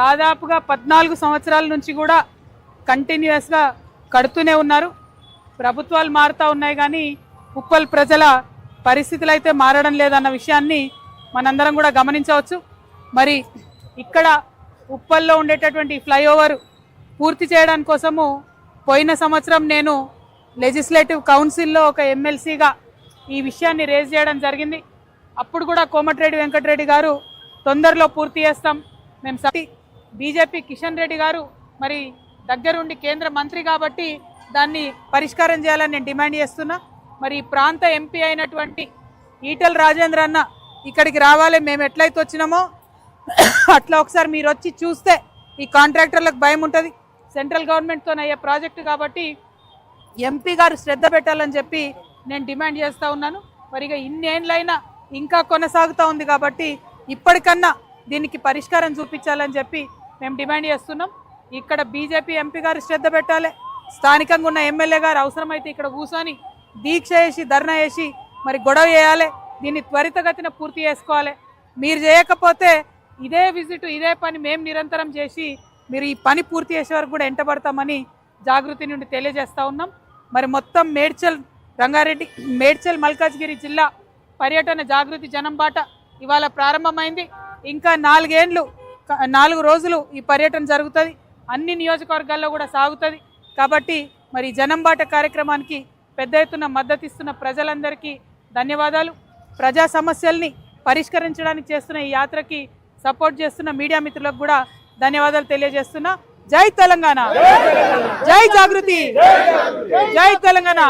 దాదాపుగా పద్నాలుగు సంవత్సరాల నుంచి కూడా కంటిన్యూస్గా కడుతూనే ఉన్నారు. ప్రభుత్వాలు మారుతూ ఉన్నాయి కానీ ఉప్పల్ ప్రజల పరిస్థితులు అయితే మారడం లేదన్న విషయాన్ని మనందరం కూడా గమనించవచ్చు. మరి ఇక్కడ ఉప్పల్లో ఉండేటటువంటి ఫ్లైఓవర్ పూర్తి చేయడం కోసము పోయిన సంవత్సరం నేను లెజిస్లేటివ్ కౌన్సిల్లో ఒక ఎమ్మెల్సీగా ఈ విషయాన్ని రేజ్ చేయడం జరిగింది. అప్పుడు కూడా కోమటిరెడ్డి వెంకటరెడ్డి గారు తొందరలో పూర్తి చేస్తాం. మేము సతీ బీజేపీ కిషన్ రెడ్డి గారు మరి దగ్గరుండి కేంద్ర మంత్రి కాబట్టి దాన్ని పరిష్కారం చేయాలని నేను డిమాండ్ చేస్తున్నా. మరి ప్రాంత ఎంపీ అయినటువంటి ఈటల రాజేంద్ర అన్న ఇక్కడికి రావాలి మేము ఎట్లయితే వచ్చినామో అట్లా ఒకసారి మీరు వచ్చి చూస్తే ఈ కాంట్రాక్టర్లకు భయం ఉంటుంది. సెంట్రల్ గవర్నమెంట్తో అయ్యే ప్రాజెక్టు కాబట్టి ఎంపీ గారు శ్రద్ధ పెట్టాలని చెప్పి నేను డిమాండ్ చేస్తూ ఉన్నాను. మరి ఇక ఇన్నేళ్ళైనా ఇంకా కొనసాగుతూ ఉంది కాబట్టి ఇప్పటికన్నా దీనికి పరిష్కారం చూపించాలని చెప్పి మేము డిమాండ్ చేస్తున్నాం. ఇక్కడ బీజేపీ ఎంపీ గారు శ్రద్ధ పెట్టాలి. స్థానికంగా ఉన్న ఎమ్మెల్యే గారు అవసరమైతే ఇక్కడ కూర్చొని దీక్ష చేసి ధర్నా చేసి మరి గొడవ చేయాలి. దీన్ని త్వరితగతిన పూర్తి చేసుకోవాలి. మీరు చేయకపోతే ఇదే విజిట్ ఇదే పని మేము నిరంతరం చేసి మీరు ఈ పని పూర్తి చేసే వరకు కూడా ఎంటబడతామని జాగృతి నుండి తెలియజేస్తూ ఉన్నాం. మరి మొత్తం మేడ్చల్ రంగారెడ్డి మేడ్చల్ మల్కాజ్గిరి జిల్లా పర్యటన జాగృతి జనం బాట ఇవాళ ప్రారంభమైంది. ఇంకా నాలుగేండ్లు నాలుగు రోజులు ఈ పర్యటన జరుగుతుంది. అన్ని నియోజకవర్గాల్లో కూడా సాగుతుంది. కాబట్టి మరి జనంబాట కార్యక్రమానికి పెద్ద ఎత్తున మద్దతు ఇస్తున్న ప్రజలందరికీ ధన్యవాదాలు. ప్రజా సమస్యల్ని పరిష్కరించడానికి చేస్తున్న ఈ యాత్రకి సపోర్ట్ చేస్తున్న మీడియా మిత్రులకు కూడా ధన్యవాదాలు తెలియజేస్తున్నా. జై తెలంగాణ! జై జాగృతి! జై తెలంగాణ!